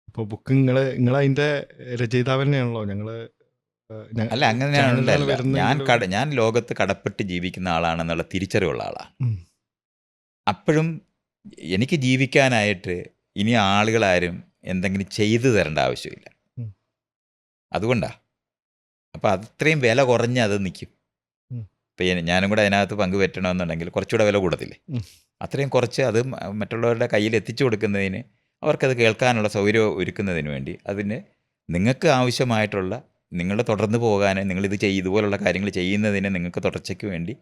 ഇപ്പോൾ ബുക്ക് നിങ്ങൾ നിങ്ങൾ അതിന്റെ രചയിതാവ് തന്നെയാണല്ലോ. ഞങ്ങൾ ഏഹ്, ഞ- അല്ല അങ്ങനെയാണ് ഞാൻ കട ഞാൻ ലോകത്ത് കടപ്പെട്ട് ജീവിക്കുന്ന ആളാണെന്നുള്ള തിരിച്ചറിവുള്ള ആളാണ്. അപ്പോഴും എനിക്ക് ജീവിക്കാനായിട്ട് ഇനി ആളുകളാരും എന്തെങ്കിലും ചെയ്തു തരേണ്ട ആവശ്യമില്ല. അതുകൊണ്ടാണ് അതുകൊണ്ടാ. അപ്പൊ അത്രയും വില കുറഞ്ഞ് അത് നിൽക്കും ഇപ്പൊ ഞാനും കൂടെ അതിനകത്ത് പങ്കുപറ്റണമെന്നുണ്ടെങ്കിൽ കുറച്ചുകൂടെ വില കൂടത്തില്ലേ. അത്രയും കുറച്ച് അത് മറ്റുള്ളവരുടെ കയ്യിൽ എത്തിച്ചു കൊടുക്കുന്നതിന് അവർക്കത് കേൾക്കാനുള്ള സൗകര്യം ഒരുക്കുന്നതിന് വേണ്ടി അതിന് നിങ്ങൾക്ക് ആവശ്യമായിട്ടുള്ള നിങ്ങൾ തുടർന്ന് പോകാൻ നിങ്ങളിത് ചെയ് ഇതുപോലുള്ള കാര്യങ്ങൾ ചെയ്യുന്നതിന് നിങ്ങൾക്ക് തുടർച്ചയ്ക്ക് വേണ്ടി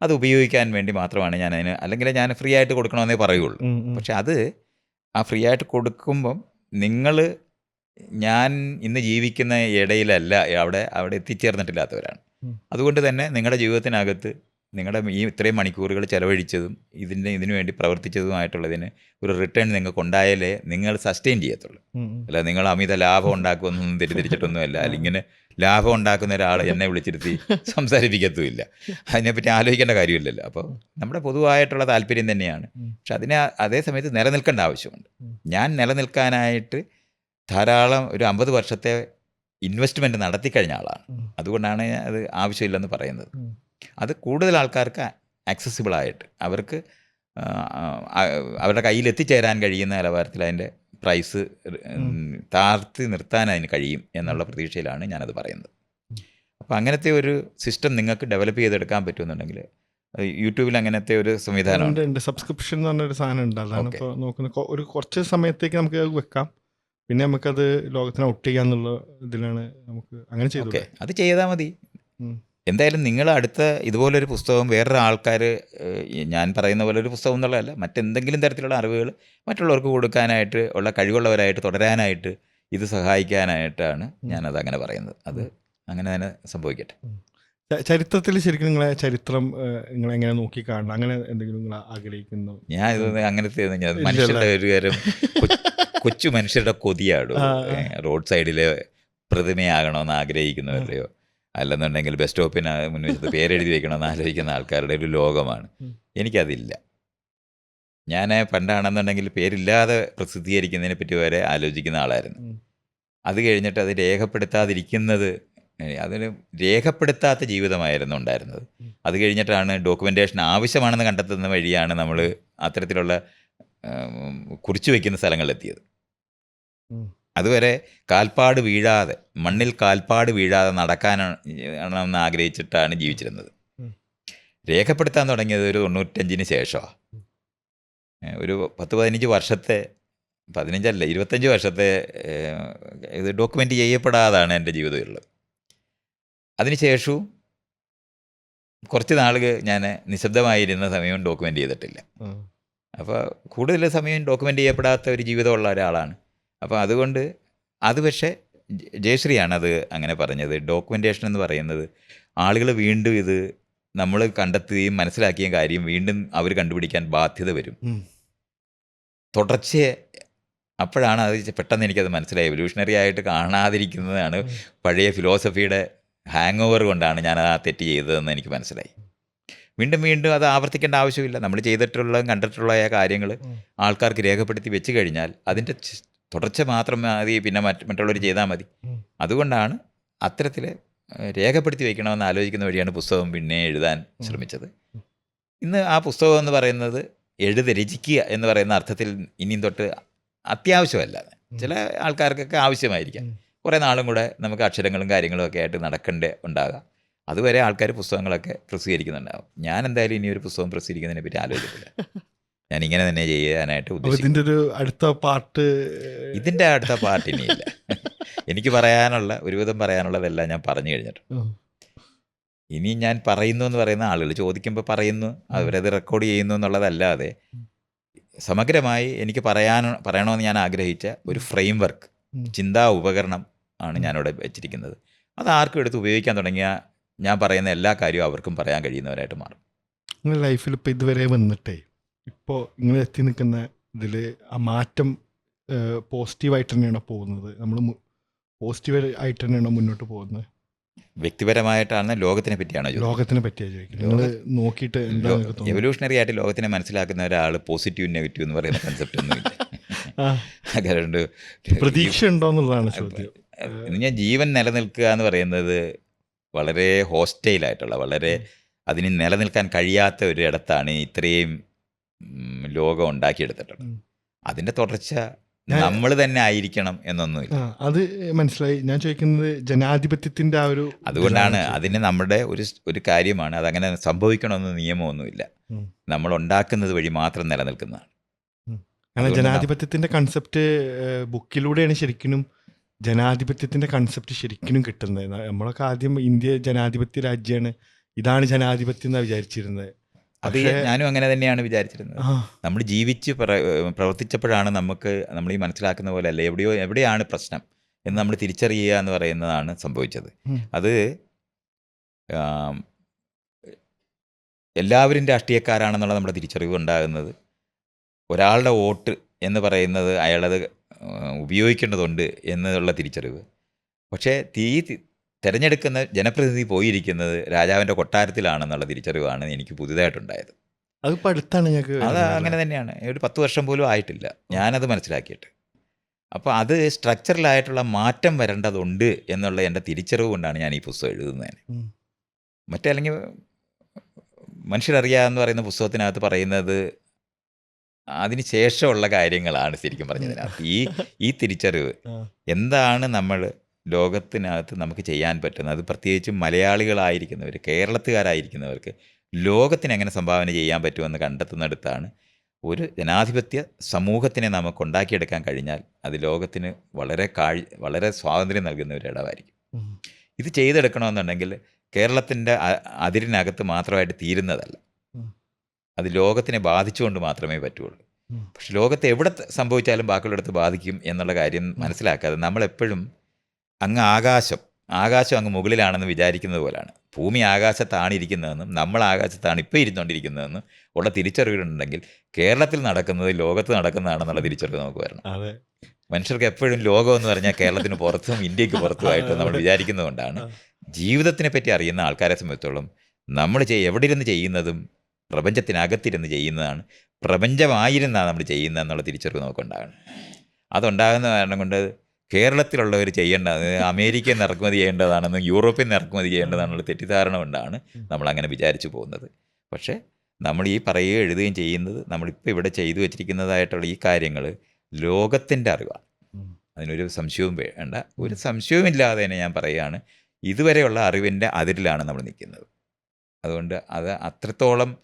അത് ഉപയോഗിക്കാൻ വേണ്ടി മാത്രമാണ് ഞാൻ അതിന് അല്ലെങ്കിൽ ഞാൻ ഫ്രീ ആയിട്ട് കൊടുക്കണമെന്നേ പറയുള്ളൂ. പക്ഷെ അത് ആ ഫ്രീ ആയിട്ട് കൊടുക്കുമ്പം നിങ്ങൾ ഞാൻ ഇന്ന് ജീവിക്കുന്ന ഇടയിലല്ല അവിടെ അവിടെ എത്തിച്ചേർന്നിട്ടില്ലാത്തവരാണ്. അതുകൊണ്ട് തന്നെ നിങ്ങളുടെ ജീവിതത്തിനകത്ത് നിങ്ങളുടെ ഈ ഇത്രയും മണിക്കൂറുകൾ ചെലവഴിച്ചതും ഇതിന്റെ ഇതിനു വേണ്ടി പ്രവർത്തിച്ചതുമായിട്ടുള്ളതിന് ഒരു റിട്ടേൺ നിങ്ങൾക്ക് ഉണ്ടായാലേ നിങ്ങൾ സസ്റ്റെയിൻ ചെയ്യത്തുള്ളൂ. അല്ല നിങ്ങൾ അമിത ലാഭം ഉണ്ടാക്കുമെന്നൊന്നും തെറ്റിദ്ധരിച്ചിട്ടൊന്നുമല്ല. അല്ലെങ്കിൽ ലാഭം ഉണ്ടാക്കുന്ന ഒരാൾ എന്നെ വിളിച്ചിരുത്തി സംസാരിപ്പിക്കത്തുമില്ല. അതിനെപ്പറ്റി ആലോചിക്കേണ്ട കാര്യമില്ലല്ലോ. അപ്പോൾ നമ്മുടെ പൊതുവായിട്ടുള്ള താല്പര്യം തന്നെയാണ്. പക്ഷെ അതിനെ അതേ സമയത്ത് നിലനിൽക്കേണ്ട ആവശ്യമുണ്ട്. ഞാൻ നിലനിൽക്കാനായിട്ട് ധാരാളം ഒരു അമ്പത് വർഷത്തെ ഇൻവെസ്റ്റ്മെന്റ് നടത്തിക്കഴിഞ്ഞ ആളാണ്. അതുകൊണ്ടാണ് അത് ആവശ്യമില്ലെന്ന് പറയുന്നത്. അത് കൂടുതൽ ആൾക്കാർക്ക് ആക്സസിബിളായിട്ട് അവർക്ക് അവരുടെ കയ്യിൽ എത്തിച്ചേരാൻ കഴിയുന്ന നിലവാരത്തിൽ അതിന്റെ പ്രൈസ് താഴ്ത്തി നിർത്താൻ അതിന് കഴിയും എന്നുള്ള പ്രതീക്ഷയിലാണ് ഞാനത് പറയുന്നത്. അപ്പോൾ അങ്ങനത്തെ ഒരു സിസ്റ്റം നിങ്ങൾക്ക് ഡെവലപ്പ് ചെയ്തെടുക്കാൻ പറ്റുമെന്നുണ്ടെങ്കിൽ യൂട്യൂബിൽ അങ്ങനത്തെ ഒരു സംവിധാനമുണ്ട് സബ്സ്ക്രിപ്ഷൻ എന്ന് പറഞ്ഞൊരു സാധനം ഉണ്ട്. അതാണ്. ഇപ്പോൾ നോക്കുന്നത്. ഒരു കുറച്ച് സമയത്തേക്ക് നമുക്ക് അത് വെക്കാം. പിന്നെ നമുക്കത് ലോകത്തിന് ഔട്ട് ചെയ്യാന്നുള്ള ഇതിലാണ് നമുക്ക് അങ്ങനെ ചെയ്തു അത് ചെയ്താൽ മതി. എന്തായാലും നിങ്ങൾ അടുത്ത ഇതുപോലൊരു പുസ്തകം വേറൊരു ആൾക്കാർ ഞാൻ പറയുന്ന പോലെ ഒരു പുസ്തകം എന്നുള്ളതല്ല മറ്റെന്തെങ്കിലും തരത്തിലുള്ള അറിവുകൾ മറ്റുള്ളവർക്ക് കൊടുക്കാനായിട്ട് ഉള്ള കഴിവുള്ളവരായിട്ട് തുടരാനായിട്ട് ഇത് സഹായിക്കാനായിട്ടാണ് ഞാനത് അങ്ങനെ പറയുന്നത്. അത് അങ്ങനെ തന്നെ സംഭവിക്കട്ടെ. ചരിത്രത്തിൽ ശരിക്കും നിങ്ങളെ ചരിത്രം നിങ്ങൾ എങ്ങനെ നോക്കി കാണണം? അങ്ങനെ എന്തെങ്കിലും നിങ്ങൾ ആഗ്രഹിക്കുന്നു? ഞാൻ ഇത് അങ്ങനത്തെ മനുഷ്യരുടെ ഒരു കാര്യം കൊച്ചു മനുഷ്യരുടെ കൊതിയാടോ ആ. റോഡ് സൈഡിലെ പ്രതിമയാകണമെന്ന് ആഗ്രഹിക്കുന്നവരുടെയോ. അല്ലെന്നുണ്ടെങ്കിൽ ബസ് സ്റ്റോപ്പിന് മുന്നിൽ പേരെഴുതി വെക്കണമെന്ന് ആലോചിക്കുന്ന ആൾക്കാരുടെ ഒരു ലോകമാണ്. എനിക്കതില്ല. ഞാൻ പണ്ടാണെന്നുണ്ടെങ്കിൽ പേരില്ലാതെ പ്രസിദ്ധീകരിക്കുന്നതിനെ പറ്റി വരെ ആലോചിക്കുന്ന ആളായിരുന്നു അത് കഴിഞ്ഞിട്ട് അത് രേഖപ്പെടുത്താതിരിക്കുന്നത് അതിന് രേഖപ്പെടുത്താത്ത ജീവിതമായിരുന്നു ഉണ്ടായിരുന്നത് അത് കഴിഞ്ഞിട്ടാണ് ഡോക്യുമെന്റേഷൻ ആവശ്യമാണെന്ന് കണ്ടെത്തുന്ന വഴിയാണ് നമ്മൾ അത്തരത്തിലുള്ള കുറിച്ചു വയ്ക്കുന്ന സ്ഥലങ്ങളിലെത്തിയത്. അതുവരെ കാൽപ്പാട് വീഴാതെ മണ്ണിൽ കാൽപ്പാട് വീഴാതെ നടക്കാനാണെന്ന് ആഗ്രഹിച്ചിട്ടാണ് ജീവിച്ചിരുന്നത്. രേഖപ്പെടുത്താൻ തുടങ്ങിയത് ഒരു തൊണ്ണൂറ്റഞ്ചിന് ശേഷമാണ് ഒരു പത്ത് പതിനഞ്ച് വർഷത്തെ പതിനഞ്ചല്ല ഇരുപത്തഞ്ച് വർഷത്തെ ഇത് ഡോക്യുമെന്റ് ചെയ്യപ്പെടാതാണ് എന്റെ ജീവിതമുള്ളത് അതിനുശേഷവും കുറച്ച് നാളുകൾ ഞാൻ നിശബ്ദമായിരുന്ന സമയവും ഡോക്യുമെന്റ് ചെയ്തിട്ടില്ല. അപ്പോൾ കൂടുതൽ സമയം ഡോക്യുമെന്റ് ചെയ്യപ്പെടാത്ത ഒരു ജീവിതമുള്ള ഒരാളാണ്. അപ്പോൾ അതുകൊണ്ട് അത് പക്ഷേ ജയശ്രീയാണ് അത് അങ്ങനെ പറഞ്ഞത്. ഡോക്യുമെന്റേഷൻ എന്ന് പറയുന്നത് ആളുകൾ വീണ്ടും ഇത് നമ്മൾ കണ്ടെത്തുകയും മനസ്സിലാക്കിയ കാര്യം വീണ്ടും അവർ കണ്ടുപിടിക്കാൻ ബാധ്യത വരും. തുടർച്ചയെ അപ്പോഴാണ് അത് പെട്ടെന്ന് എനിക്കത് മനസ്സിലായി. എവല്യൂഷണറി ആയിട്ട് കാണാതിരിക്കുന്നതാണ് പഴയ ഫിലോസഫിയുടെ ഹാങ് ഓവർ കൊണ്ടാണ് ഞാൻ ആ തെറ്റ് ചെയ്തതെന്ന് എനിക്ക് മനസ്സിലായി. വീണ്ടും വീണ്ടും അത് ആവർത്തിക്കേണ്ട ആവശ്യമില്ല. നമ്മൾ ചെയ്തിട്ടുള്ള കണ്ടിട്ടുള്ള കാര്യങ്ങൾ. ആൾക്കാർക്ക് രേഖപ്പെടുത്തി വെച്ച് കഴിഞ്ഞാൽ അതിന്റെ തുടർച്ച മാത്രം മതി പിന്നെ മറ്റ് മറ്റുള്ളവർ ചെയ്താൽ മതി. അതുകൊണ്ടാണ് അത്തരത്തിൽ രേഖപ്പെടുത്തി വയ്ക്കണമെന്ന് ആലോചിക്കുന്ന വഴിയാണ് പുസ്തകം പിന്നെ എഴുതാൻ ശ്രമിച്ചത്. ഇന്ന് ആ പുസ്തകം എന്ന് പറയുന്നത് എഴുത രചിക്കുക എന്ന് പറയുന്ന അർത്ഥത്തിൽ ഇനിയും തൊട്ട് അത്യാവശ്യമല്ല. ചില ആൾക്കാർക്കൊക്കെ ആവശ്യമായിരിക്കാം. കുറേ നാളും കൂടെ നമുക്ക് അക്ഷരങ്ങളും കാര്യങ്ങളും ഒക്കെ ആയിട്ട് നടക്കേണ്ടേ ഉണ്ടാകാം. അതുവരെ ആൾക്കാർ പുസ്തകങ്ങളൊക്കെ പ്രസിദ്ധീകരിക്കുന്നുണ്ടാകും ഞാൻ എന്തായാലും ഇനി ഒരു പുസ്തകം പ്രസിദ്ധീകരിക്കുന്നതിനെ പറ്റി ആലോചിക്കില്ല ഞാൻ ഇങ്ങനെ തന്നെ ചെയ്യാനായിട്ട് ഇതിന്റെ ഒരു അടുത്ത പാർട്ട് ഇതിന്റെ അടുത്ത പാർട്ട് ഇനിയില്ല. എനിക്ക് പറയാനുള്ള ഒരുവിധം പറയാനുള്ളതെല്ലാം ഞാൻ പറഞ്ഞു കഴിഞ്ഞിട്ടുണ്ട്. ഇനി ഞാൻ പറയുന്നു എന്ന് പറയുന്ന ആളുകൾ ചോദിക്കുമ്പോൾ പറയുന്നു അവരത് റെക്കോർഡ് ചെയ്യുന്നു എന്നുള്ളതല്ലാതെ സമഗ്രമായി എനിക്ക് പറയാൻ പറയണമെന്ന് ഞാൻ ആഗ്രഹിച്ച ഒരു ഫ്രെയിം വർക്ക്. ചിന്താ ഉപകരണം ആണ് ഞാനിവിടെ വെച്ചിരിക്കുന്നത്. അത് ആർക്കും എടുത്ത് ഉപയോഗിക്കാൻ തുടങ്ങിയാൽ ഞാൻ പറയുന്ന എല്ലാ കാര്യവും അവർക്കും പറയാൻ കഴിയുന്നവരായിട്ട് മാറും. ലൈഫിൽ ഇപ്പോൾ ഇതുവരെ വന്നിട്ടേ ഇപ്പോ നിങ്ങൾ എത്തി നിൽക്കുന്ന ഇതിൽ ആ മാറ്റം പോസിറ്റീവായിട്ട് തന്നെയാണ് പോകുന്നത്? നമ്മൾ പോസിറ്റീവ് ആയിട്ട് തന്നെയാണോ മുന്നോട്ട് പോകുന്നത്? വ്യക്തിപരമായിട്ടാണ് ലോകത്തിനെ പറ്റിയാണ് ലോകത്തിനെ പറ്റിയാണ് ചോദിക്കുന്നത്. നോക്കിയിട്ട് എവല്യൂഷണറി ആയിട്ട് ലോകത്തിനെ മനസ്സിലാക്കുന്ന ഒരാൾ പോസിറ്റീവ് നെഗറ്റീവ് എന്ന് പറയുന്ന കൺസെപ്റ്റ് ഒന്നുമില്ല അതുകൊണ്ട് പ്രതീക്ഷ ഉണ്ടോ എന്നുള്ളതാണ് ചോദ്യം. ഞാൻ ജീവൻ നിലനിൽക്കുക എന്ന് പറയുന്നത് വളരെ ഹോസ്റ്റൈലായിട്ടുള്ള വളരെ അതിന് നിലനിൽക്കാൻ കഴിയാത്ത ഒരു ഇടത്താണ് ഇത്രയും ലോകം ഉണ്ടാക്കിയെടുത്തിട്ടുണ്ട്. അതിന്റെ തുടർച്ച നമ്മൾ തന്നെ ആയിരിക്കണം എന്നൊന്നുമില്ല. അത് മനസ്സിലായി. ഞാൻ ചോദിക്കുന്നത് ജനാധിപത്യത്തിന്റെ ആ ഒരു അതുകൊണ്ടാണ് അതിന് നമ്മുടെ ഒരു ഒരു കാര്യമാണ് അതങ്ങനെ സംഭവിക്കണമെന്ന് നിയമമൊന്നുമില്ല. നമ്മൾ ഉണ്ടാക്കുന്നത് വഴി മാത്രം നിലനിൽക്കുന്നതാണ്. കാരണം അതുകൊണ്ട് ജനാധിപത്യത്തിന്റെ കൺസെപ്റ്റ് ബുക്കിലൂടെയാണ് ശരിക്കും ജനാധിപത്യത്തിന്റെ കൺസെപ്റ്റ് ശരിക്കും കിട്ടുന്നത്. നമ്മളൊക്കെ ആദ്യം ഇന്ത്യ ജനാധിപത്യ രാജ്യമാണ് ഇതാണ് ജനാധിപത്യം എന്നാണ് വിചാരിച്ചിരുന്നത്. അത് ഞാനും അങ്ങനെ തന്നെയാണ് വിചാരിച്ചിരുന്നത്. നമ്മൾ ജീവിച്ച് പ്ര- പ്രവർത്തിച്ചപ്പോഴാണ് നമുക്ക് നമ്മൾ ഈ മനസ്സിലാക്കുന്ന പോലെ അല്ല എവിടെയോ എവിടെയാണ് പ്രശ്നം എന്ന് നമ്മൾ തിരിച്ചറിയുക എന്ന് പറയുന്നതാണ് സംഭവിച്ചത്. അത് എല്ലാവരും രാഷ്ട്രീയക്കാരാണെന്നുള്ള നമ്മുടെ തിരിച്ചറിവ് ഉണ്ടാകുന്നത്. ഒരാളുടെ വോട്ട് എന്ന് പറയുന്നത് അയാളത് ഉപയോഗിക്കേണ്ടതുണ്ട് എന്നുള്ള തിരിച്ചറിവ്. പക്ഷേ തി- തിരഞ്ഞെടുക്കുന്ന ജനപ്രതിനിധി പോയിരിക്കുന്നത് രാജാവിന്റെ കൊട്ടാരത്തിലാണെന്നുള്ള തിരിച്ചറിവാണ് എനിക്ക് പുതുതായിട്ടുണ്ടായത് അത് അടുത്താണ് ഞങ്ങൾക്ക് അത് അങ്ങനെ തന്നെയാണ്. ഒരു പത്ത് വർഷം പോലും ആയിട്ടില്ല. ഞാനത് മനസ്സിലാക്കിയിട്ട്. അപ്പോൾ അത് സ്ട്രക്ചറിലായിട്ടുള്ള മാറ്റം വരേണ്ടതുണ്ട് എന്നുള്ള എന്റെ തിരിച്ചറിവ് കൊണ്ടാണ് ഞാൻ ഈ പുസ്തകം എഴുതുന്നതിന്. മറ്റേ അല്ലെങ്കിൽ മനുഷ്യരറിയാന്ന് പറയുന്ന പുസ്തകത്തിനകത്ത് പറയുന്നത് അതിന് ശേഷമുള്ള കാര്യങ്ങളാണ് ശരിക്കും പറഞ്ഞതിനകത്ത് ഈ ഈ തിരിച്ചറിവ് എന്താണ് നമ്മൾ ലോകത്തിനകത്ത് നമുക്ക് ചെയ്യാൻ പറ്റുന്നത് അത് പ്രത്യേകിച്ചും മലയാളികളായിരിക്കുന്നവർ കേരളത്തുകാരായിരിക്കുന്നവർക്ക് ലോകത്തിന് എങ്ങനെ സംഭാവന ചെയ്യാൻ പറ്റുമെന്ന് കണ്ടെത്തുന്നിടത്താണ് ഒരു ജനാധിപത്യ സമൂഹത്തിനെ നമുക്ക് ഉണ്ടാക്കിയെടുക്കാൻ കഴിഞ്ഞാൽ അത് ലോകത്തിന് വളരെ കാഴ് വളരെ സ്വാതന്ത്ര്യം നൽകുന്ന ഒരു ഇടവായിരിക്കും ഇത് ചെയ്തെടുക്കണമെന്നുണ്ടെങ്കിൽ കേരളത്തിന്റെ അതിരിനകത്ത് മാത്രമായിട്ട് തീരുന്നതല്ല. അത് ലോകത്തിനെ ബാധിച്ചുകൊണ്ട് മാത്രമേ പറ്റുള്ളൂ. പക്ഷെ ലോകത്ത് എവിടെ സംഭവിച്ചാലും ബാക്കിയുള്ളിടത്ത് ബാധിക്കും എന്നുള്ള കാര്യം മനസ്സിലാക്കാതെ നമ്മളെപ്പോഴും അങ്ങ് ആകാശം ആകാശം അങ്ങ് മുകളിലാണെന്ന് വിചാരിക്കുന്നത് പോലാണ്. ഭൂമി ആകാശത്താണ് ഇരിക്കുന്നതെന്നും നമ്മൾ ആകാശത്താണ് ഇപ്പോൾ ഇരുന്നുകൊണ്ടിരിക്കുന്നതെന്നും ഉള്ള തിരിച്ചറിവുകളുണ്ടെങ്കിൽ കേരളത്തിൽ നടക്കുന്നത് ലോകത്ത് നടക്കുന്നതാണെന്നുള്ള തിരിച്ചറിവ് നമുക്ക് വരണം. അതെ. മനുഷ്യർക്ക് എപ്പോഴും ലോകം എന്ന് പറഞ്ഞാൽ കേരളത്തിന് പുറത്തും ഇന്ത്യയ്ക്ക് പുറത്തുമായിട്ട് നമ്മൾ വിചാരിക്കുന്നതുകൊണ്ടാണ് ജീവിതത്തിനെ പറ്റി അറിയുന്ന ആൾക്കാരെ സംബന്ധിച്ചോളം നമ്മൾ എവിടെ ഇരുന്ന് ചെയ്യുന്നതും പ്രപഞ്ചത്തിനകത്തിരുന്ന് ചെയ്യുന്നതാണ്. പ്രപഞ്ചമായിരുന്നാണ് നമ്മൾ ചെയ്യുന്നത് എന്നുള്ള തിരിച്ചറിവ് നമുക്കുണ്ടാകണം. അതുണ്ടാകുന്ന കാരണം കൊണ്ട് കേരളത്തിലുള്ളവർ ചെയ്യേണ്ടത് അമേരിക്കയിൽ നിന്ന് ഇറക്കുമതി ചെയ്യേണ്ടതാണെന്നും യൂറോപ്പിൽ നിന്ന് ഇറക്കുമതി ചെയ്യേണ്ടതാണെന്നുള്ള തെറ്റിദ്ധാരണ കൊണ്ടാണ് നമ്മൾ അങ്ങനെ വിചാരിച്ചു പോകുന്നത്. പക്ഷേ നമ്മൾ ഈ പറയുകയും എഴുതുകയും ചെയ്യുന്നത് നമ്മളിപ്പോൾ ഇവിടെ ചെയ്തു വെച്ചിരിക്കുന്നതായിട്ടുള്ള ഈ കാര്യങ്ങൾ ലോകത്തിന്റെ അറിവാണ്. അതിനൊരു സംശയവും വേണ്ട. ഒരു സംശയവുമില്ലാതെ തന്നെ ഞാൻ പറയുകയാണ്. ഇതുവരെയുള്ള അറിവിന്റെ അതിരിലാണ് നമ്മൾ നിൽക്കുന്നത്. അതുകൊണ്ട് അത് അത്രത്തോളം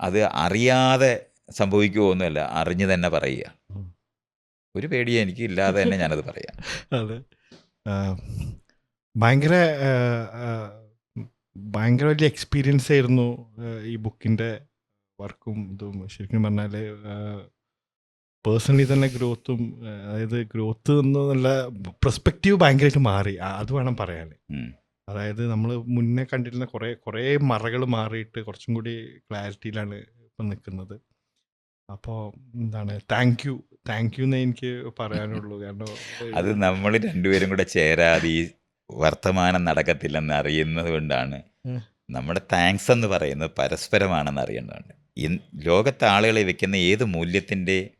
അത് അറിയാതെ സംഭവിക്കുമോ ഒന്നുമല്ല അറിഞ്ഞു തന്നെ പറയുക. ഒരു പേടിയും എനിക്ക് ഇല്ലാതെ തന്നെ ഞാനത് പറയാം. അതെ. ഭയങ്കര ഭയങ്കര വലിയ എക്സ്പീരിയൻസ് ആയിരുന്നു ഈ ബുക്കിന്റെ വർക്കും ഇതും. ശരിക്കും പറഞ്ഞാൽ പേഴ്സണലി തന്നെ ഗ്രോത്തും അതായത് ഗ്രോത്ത് എന്നല്ല പെർസ്പെക്റ്റീവ് ഭയങ്കരമായിട്ട് മാറി അത് വേണം പറയാൻ അതായത് നമ്മൾ മുന്നേ കണ്ടിരുന്ന കുറേ കുറേ മറകൾ മാറിയിട്ട് കുറച്ചും കൂടി ക്ലാരിറ്റിയിലാണ് ഇപ്പം നിൽക്കുന്നത് അപ്പോൾ എന്താണ് താങ്ക് യു താങ്ക് യു എന്നേ എനിക്ക് പറയാനുള്ളൂ. കാരണം അത് നമ്മൾ രണ്ടുപേരും കൂടെ ചേരാതെ ഈ വർത്തമാനം നടക്കത്തില്ലെന്ന് അറിയുന്നത് കൊണ്ടാണ്. നമ്മുടെ താങ്ക്സ് എന്ന് പറയുന്നത് പരസ്പരമാണെന്ന് അറിയേണ്ടതുണ്ട്. ലോകത്തെ ആളുകളെ വെക്കുന്ന ഏത് മൂല്യത്തിന്റെ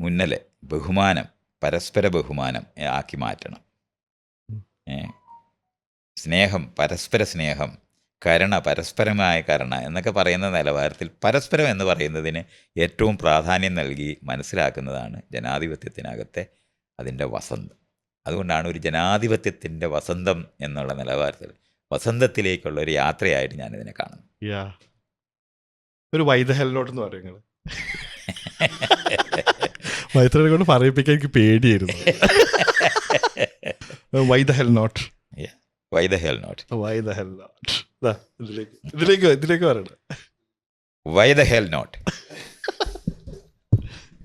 മുന്നലെ ബഹുമാനം പരസ്പര ബഹുമാനം ആക്കി മാറ്റണം. സ്നേഹം പരസ്പര സ്നേഹം കരുണ പരസ്പരമായ കരുണ എന്നൊക്കെ പറയുന്ന നിലവാരത്തിൽ പരസ്പരം എന്ന് പറയുന്നതിന് ഏറ്റവും പ്രാധാന്യം നൽകി മനസ്സിലാക്കുന്നതാണ് ജനാധിപത്യത്തിനകത്തെ അതിന്റെ വസന്തം. അതുകൊണ്ടാണ് ഒരു ജനാധിപത്യത്തിന്റെ വസന്തം എന്നുള്ള നിലവാരത്തിൽ വസന്തത്തിലേക്കുള്ള ഒരു യാത്രയായിട്ട് ഞാനിതിനെ കാണുന്നു ഒരു വൈദഹലിനോട്ടെന്ന് പറയുന്നത് പറയും നിങ്ങൾ മൈത്രനെ കൊണ്ട് പറയിപ്പിക്കാൻ എനിക്ക് പേടിയായിരുന്നു. Why the hell not. Why the hell not. Why the hell not. ഇതിലേക്ക് ഇതിലേക്ക് ഇതിലേക്ക് പറയണം. Y the hell not